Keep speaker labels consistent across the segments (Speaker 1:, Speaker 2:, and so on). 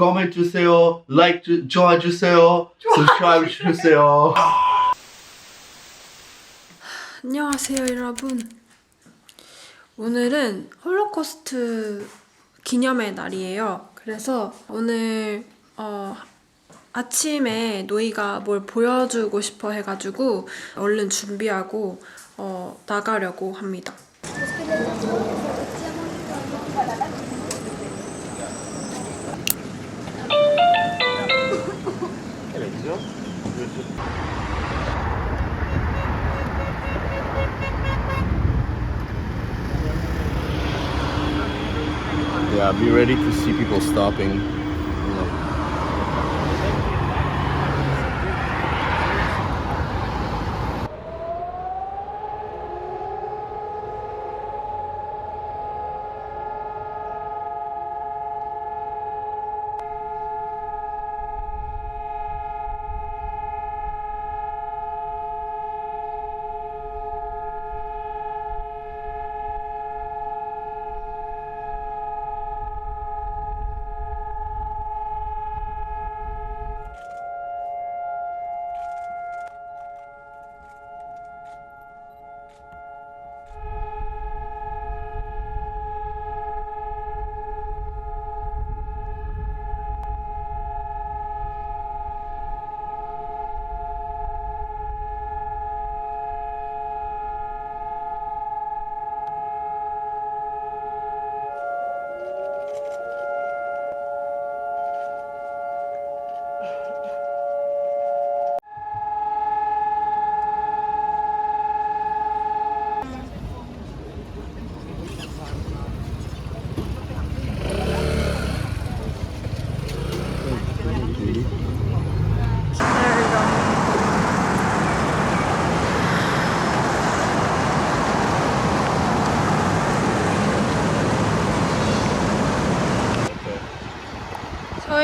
Speaker 1: comment 주세요, like 주, 좋아해 주세요, subscribe 주세요.
Speaker 2: 안녕하세요, 여러분. 오늘은 홀로코스트 기념의 날이에요. 그래서 오늘 어, 아침에 노이가 뭘 보여주고 싶어 해가지고 얼른 준비하고 어, 나가려고 합니다.
Speaker 1: Yeah, be ready to see people stopping.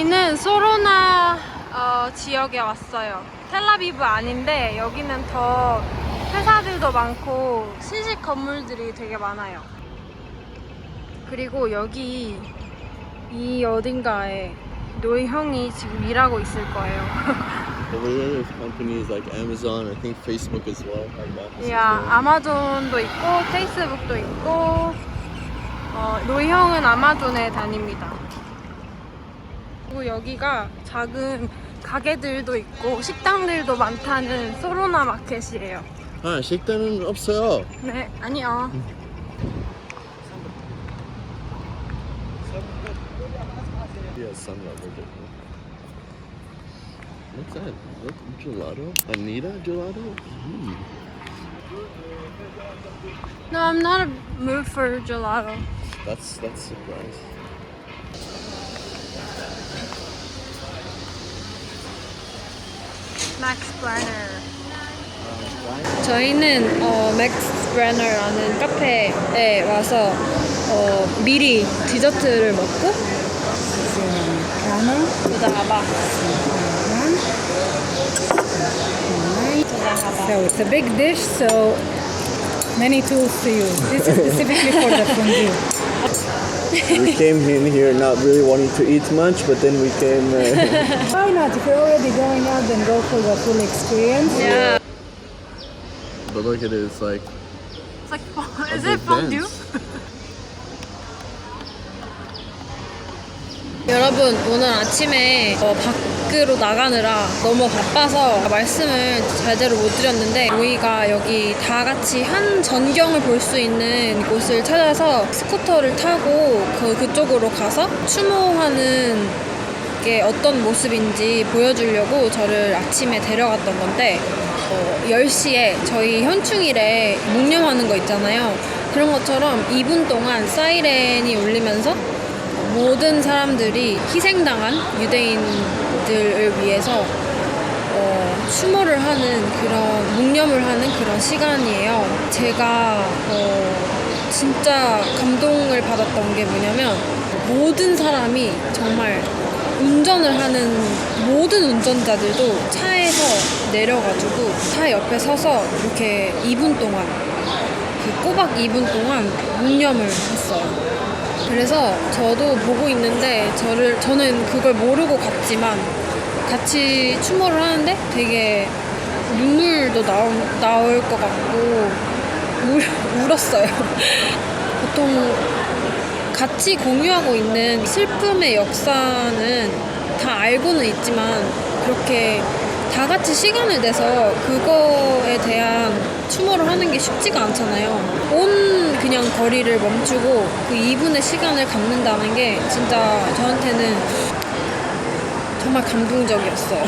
Speaker 2: 저희는 소로나 어, 지역에 왔어요. 텔라비브 아닌데 여기는 더 회사들도 많고 신식 건물들이 되게 많아요. 그리고 여기 이 어딘가에 노이 형이 지금 일하고 있을 거예요.
Speaker 1: Over here, there's companies like Amazon, I think Facebook as well. Like.
Speaker 2: 야, 아마존도 있고 페이스북도 있고 어, 노이 형은 아마존에 다닙니다. 그리고 여기가 작은 가게들도 있고 식당들도 많다는 소로나 마켓이에요.
Speaker 1: 아, 식당은 없어요.
Speaker 2: 네, 아니요.
Speaker 1: Level. What's that? What gelato? Anita gelato? Mm.
Speaker 2: No, I'm not a mood for gelato.
Speaker 1: That's that's surprise.
Speaker 2: Max Brenner. 저희는 어, 맥스 브레너라는 카페에 와서 어, 미리 디저트를 먹고 보다가
Speaker 3: So it's a big dish, so many tools to use. This is specifically for the fondue.
Speaker 4: we came in here not really wanting to eat much, but then we came. Uh,
Speaker 3: Why not? If you're already going out, then go for the full experience.
Speaker 2: Yeah.
Speaker 1: But look at it, it's like
Speaker 2: It's like,
Speaker 1: a
Speaker 2: is
Speaker 1: big
Speaker 2: it fondue?
Speaker 1: dance.
Speaker 2: 여러분 오늘 아침에 어, 밖으로 나가느라 너무 바빠서 말씀을 제대로 못 드렸는데 우리가 여기 다 같이 한 전경을 볼 수 있는 곳을 찾아서 스쿠터를 타고 그, 그쪽으로 가서 추모하는 게 어떤 모습인지 보여주려고 저를 아침에 데려갔던 건데 어, 10시에 저희 현충일에 묵념하는 거 있잖아요. 그런 것처럼 2분 동안 사이렌이 울리면서 모든 사람들이 희생당한 유대인 들을 위해서 어, 추모를 하는 그런 묵념을 하는 그런 시간이에요. 제가 어, 진짜 감동을 받았던 게 뭐냐면 모든 사람이 정말 운전을 하는 모든 운전자들도 차에서 내려가지고 차 옆에 서서 이렇게 2분 동안 그 꼬박 2분 동안 묵념을 했어요. 그래서 저도 보고 있는데 저를 저는 그걸 모르고 갔지만 같이 추모를 하는데 되게 눈물도 나올, 나올 것 같고 울, 울었어요. 보통 같이 공유하고 있는 슬픔의 역사는 다 알고는 있지만 그렇게 다 같이 시간을 내서 그거에 대한 추모를 하는 게 쉽지가 않잖아요. 온 그냥 거리를 멈추고 그 2분의 시간을 갖는다는 게 진짜 저한테는 정말 감동적이었어요.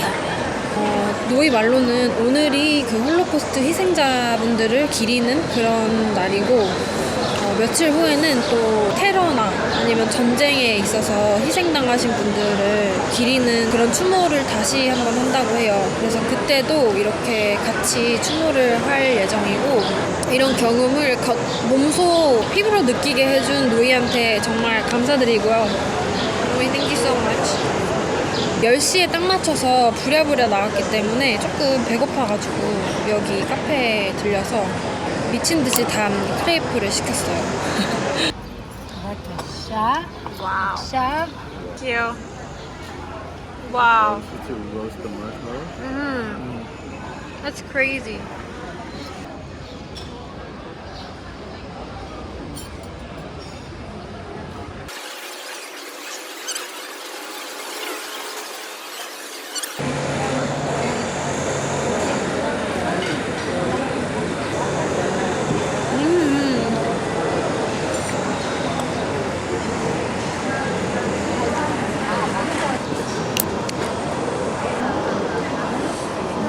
Speaker 2: 어, 노이 말로는 오늘이 그 홀로코스트 희생자분들을 기리는 그런 날이고 어, 며칠 후에는 또 테러나 아니면 전쟁에 있어서 희생당하신 분들을 기리는 그런 추모를 다시 한번 한다고 해요. 그래서 그때도 이렇게 같이 추모를 할 예정이고 이런 경험을 겉- 몸소 피부로 느끼게 해준 노이한테 정말 감사드리고요. 노이 thank you so much. 10시에 딱 맞춰서 부랴부랴 나왔기 때문에 조금 배고파가지고 여기 카페에 들려서 미친 듯이 단 크레이프를 시켰어요.
Speaker 3: Sha.
Speaker 2: 와우.
Speaker 3: Sha.
Speaker 2: 귀여워. 와우.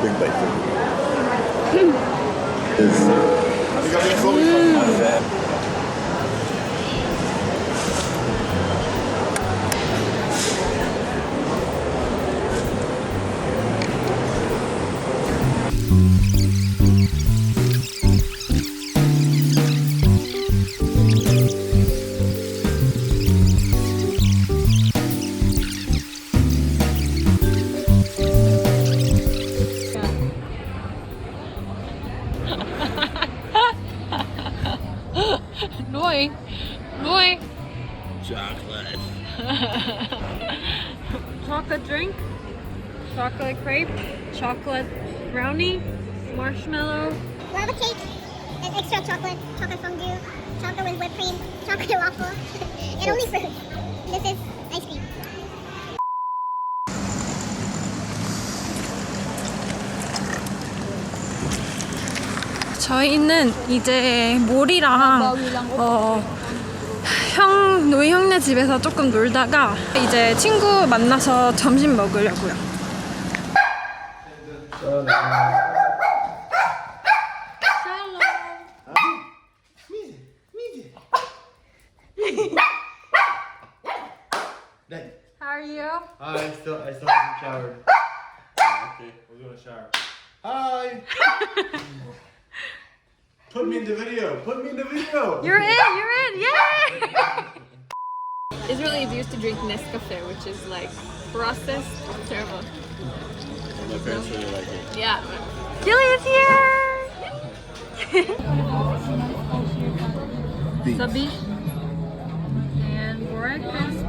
Speaker 1: To roast the marshmallow.
Speaker 2: 음. That's crazy.
Speaker 1: Big bite.
Speaker 2: 로이. 로이.
Speaker 1: Chocolate.
Speaker 2: chocolate drink, chocolate crepe, chocolate brownie, marshmallow.
Speaker 5: lava cake, and extra chocolate, chocolate fondue, chocolate with whipped cream, chocolate waffle, and only fruit. This is
Speaker 2: 저희는 이제 몰이랑 어, 형 노이 형네 집에서 조금 놀다가 이제 친구 만나서 점심 먹으려고요. How are you?
Speaker 6: I still, I still haven't showered. okay, we're gonna shower. Hi. Put me in the video. Put me in the video.
Speaker 2: You're in. You're in. Yay!
Speaker 7: Israelis used to drink Nescafe, which is like processed terrible.
Speaker 1: My parents really like it.
Speaker 7: Yeah.
Speaker 2: Julia's here.
Speaker 7: Sabi. And breakfast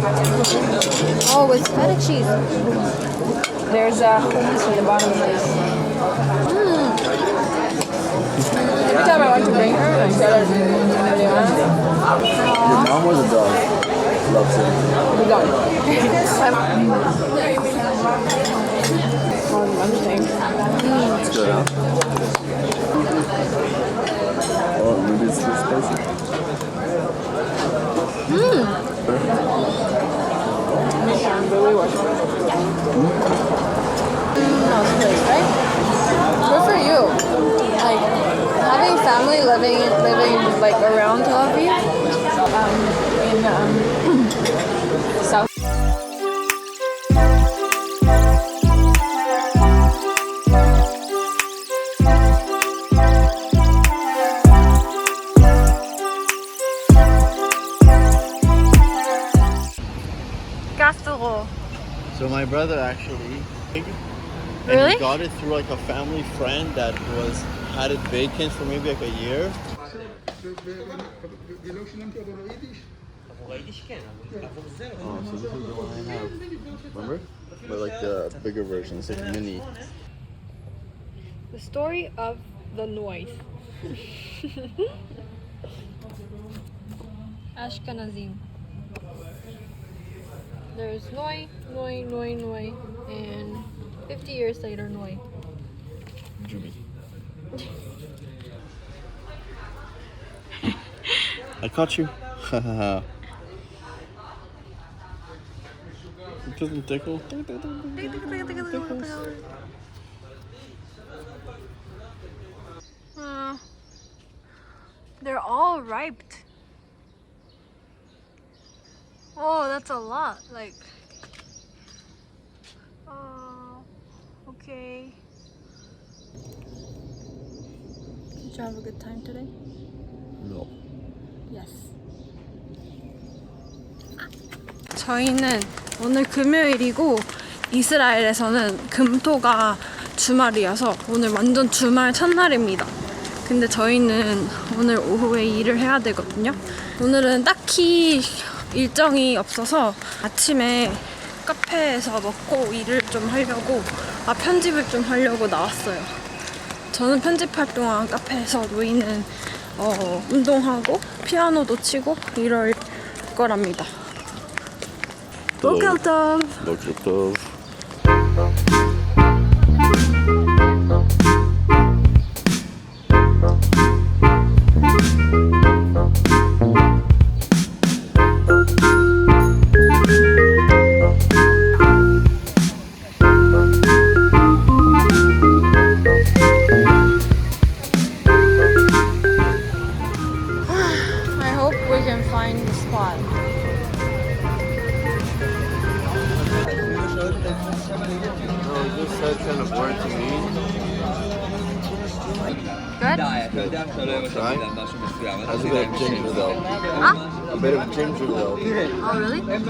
Speaker 2: Oh, with feta cheese.
Speaker 3: There's a hummus in the bottom of this. Hmm. Every time I want to bring her, I tell her
Speaker 4: Your mom was a dog. Loves it.
Speaker 3: we don't. On Wednesday.
Speaker 4: It's good, huh? Oh, maybe it's too spicy.
Speaker 3: Really was. Nice place, right? Good for you. Like having family living living like around Tel Aviv, um, in um, South.
Speaker 2: Gastro.
Speaker 1: So my brother actually.
Speaker 2: Really?
Speaker 1: He got it through like a family friend that was had it vacant for maybe like a year. Oh, so this is the one I have. Remember? But like the bigger version, it's like mini.
Speaker 2: The story of the noise. Ashkenazim. There's Noi, Noi, Noi, Noi, and 50 years later, Noi.
Speaker 1: Jimmy. I caught you. it doesn't tickle.
Speaker 2: They're all ripe. Oh, that's a lot. Like, oh, okay. You have a good time today?
Speaker 1: No.
Speaker 2: Yes. 저희는 오늘 금요일이고 이스라엘에서는 금토가 주말이어서 오늘 완전 주말 첫날입니다. 근데 저희는 오늘 오후에 일을 해야 되거든요. 오늘은 딱히 일정이 없어서 아침에 카페에서 먹고 일을 좀 하려고 아 편집을 좀 하려고 나왔어요. 저는 편집할 동안 카페에서 노이는 어, 운동하고 피아노도 치고 이럴 거랍니다. 보컬 톱.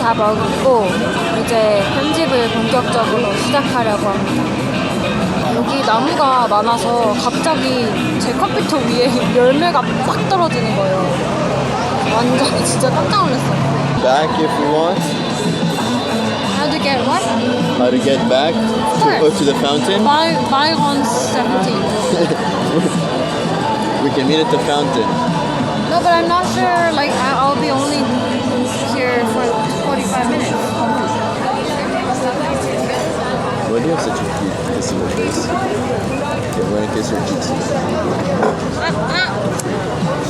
Speaker 2: 다 먹고 이제 편집을 본격적으로 시작하려고 합니다. 여기 나무가 많아서 갑자기 제 컴퓨터 위에 열매가 빡 떨어지는 거예요. 완전 진짜 깜짝 놀랐어요.
Speaker 1: Back if you want.
Speaker 2: How to get what?
Speaker 1: How to get back to, oh, to the fountain?
Speaker 2: Buy, buy on 17.
Speaker 1: We can meet at the fountain.
Speaker 2: No, but I'm not sure. Like, I'll be only here for 45 minutes.
Speaker 1: Why do you have such a cute kissing face? Okay, I'm gonna kiss your cheeks.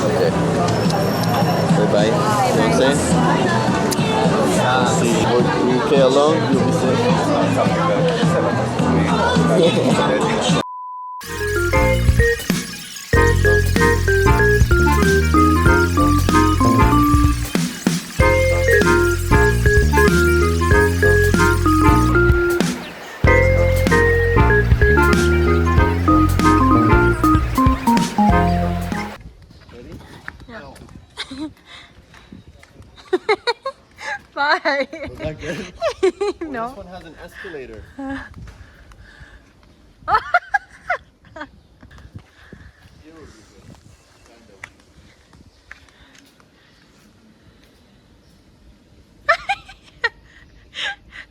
Speaker 1: Okay. Bye bye. You know what I'm saying? See, we're okay alone, you'll be safe.
Speaker 2: Bye.
Speaker 1: Was that good?
Speaker 2: no.
Speaker 1: This one has an escalator.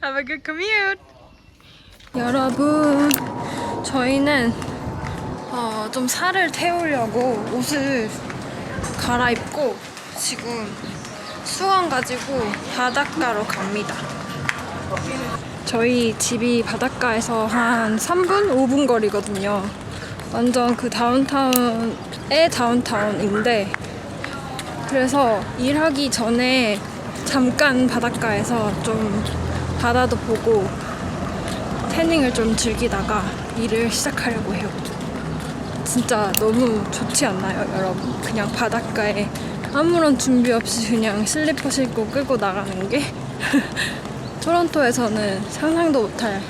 Speaker 2: Have a good commute. 여러분, 저희는 어, 좀 살을 태우려고 옷을 갈아입고 지금 수건 가지고 바닷가로 갑니다. 저희 집이 바닷가에서 한 3분, 5분 거리거든요. 완전 그 다운타운의 다운타운인데 그래서 일하기 전에 잠깐 바닷가에서 좀 바다도 보고 태닝을 좀 즐기다가 일을 시작하려고 해요. 진짜 너무 좋지 않나요, 여러분? 그냥 바닷가에 아무런 준비 없이 그냥 슬리퍼 신고 끌고 나가는 게 토론토에서는 상상도 못할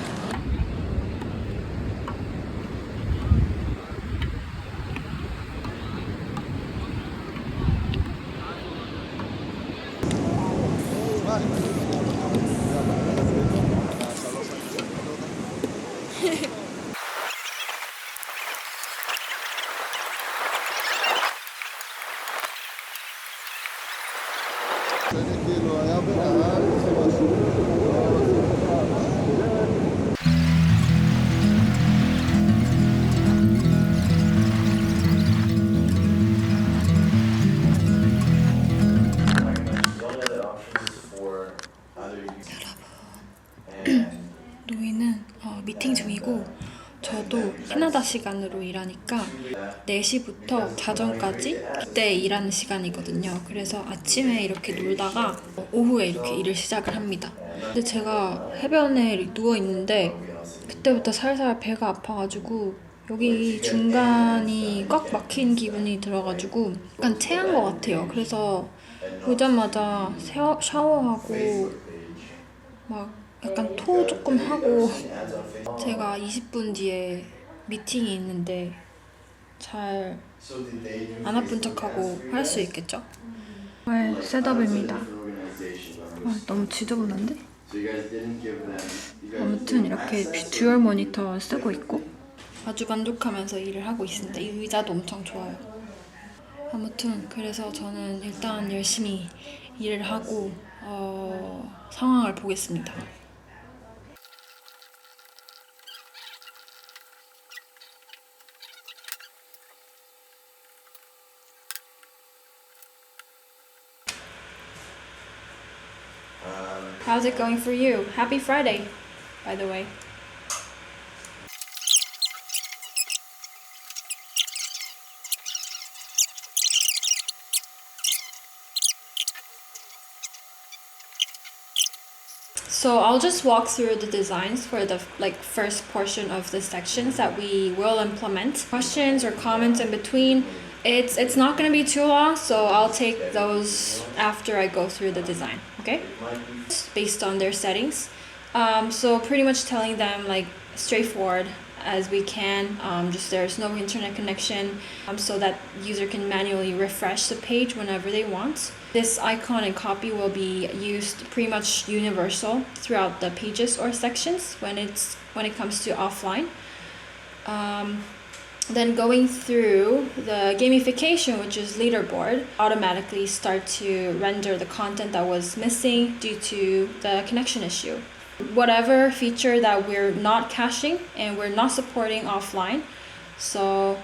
Speaker 2: 미팅 중이고 저도 캐나다 시간으로 일하니까 4시부터 자정까지 그때 일하는 시간이거든요. 그래서 아침에 이렇게 놀다가 오후에 이렇게 일을 시작을 합니다. 근데 제가 해변에 누워 있는데 그때부터 살살 배가 아파가지고 여기 중간이 꽉 막힌 기분이 들어가지고 약간 체한 것 같아요. 그래서 오자마자 샤워, 샤워하고 막 약간 토 조금 하고 제가 20분 뒤에 미팅이 있는데 잘 안 아픈 척하고 할 수 있겠죠? 정말 셋업입니다. 아, 너무 지저분한데? 아무튼 이렇게 듀얼 모니터 쓰고 있고 아주 만족하면서 일을 하고 있습니다. 이 의자도 엄청 좋아요. 아무튼 그래서 저는 일단 열심히 일을 하고 어, 상황을 보겠습니다. How's it going for you? Happy Friday, by the way. So I'll just walk through the designs for the like first portion of the sections that we will implement. Questions or comments in between. It's it's not to be too long, so I'll take those after I go through the design. Okay? Based on their settings. Um, so pretty much telling them like straightforward as we can. Um, just there's no internet connection, um, so that user can manually refresh the page whenever they want. This icon and copy will be used pretty much universal throughout the pages or sections when it's when it comes to offline. Um, then going through the gamification, which is leaderboard, automatically start to render the content that was missing due to the connection issue. Whatever feature that we're not caching and we're not supporting offline. So